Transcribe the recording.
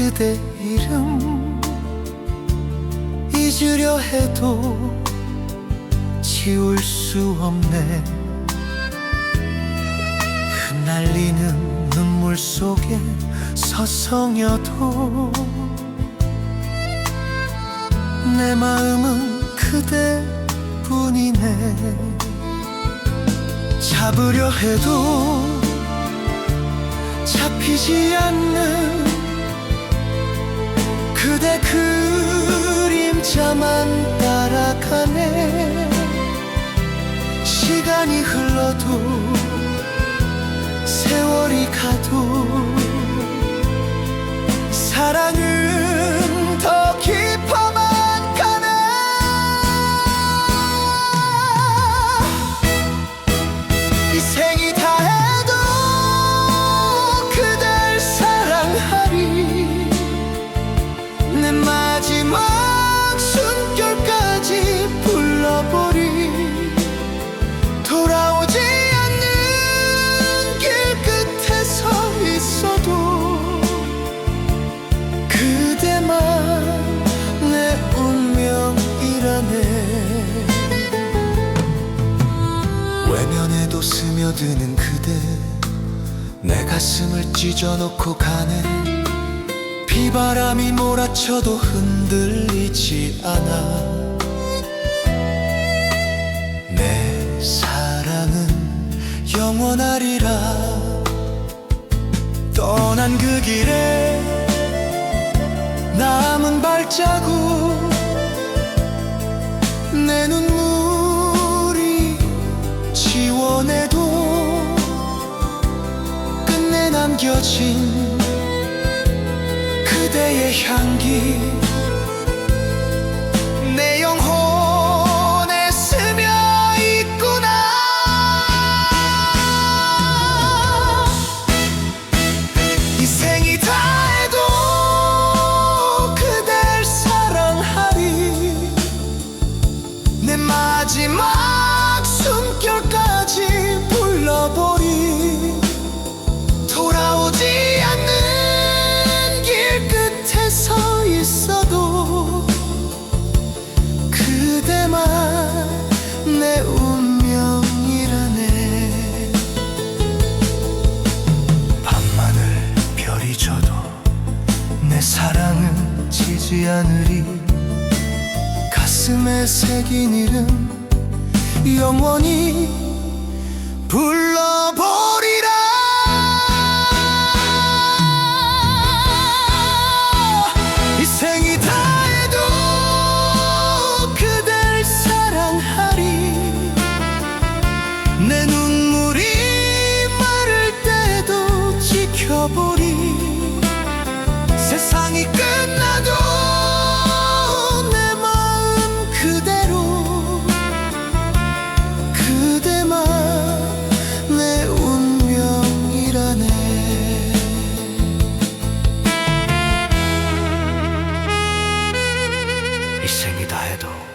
그대 이름 잊으려 해도 지울 수 없네. 흩날리는 눈물 속에 서성여도 내 마음은 그대뿐이네. 잡으려 해도 잡히지 않는 그림자만 따라가네. 시간이 흘러도 세월이 가도 사랑은 스며드는 그대 내 가슴을 찢어놓고 가네. 비바람이 몰아쳐도 흔들리지 않아. 내 사랑은 영원하리라. 떠난 그 길에 남은 발자국 남겨진 그대의 향기 그대만 내 운명이라네. 밤하늘 별이 져도 내 사랑은 지지 않으리. 가슴에 새긴 이름 영원히 불러보 내 눈물이 마를 때도 지켜보리. 세상이 끝나도 내 마음 그대로. 그대만 내 운명이라네. 이 생이 다 해도 그대여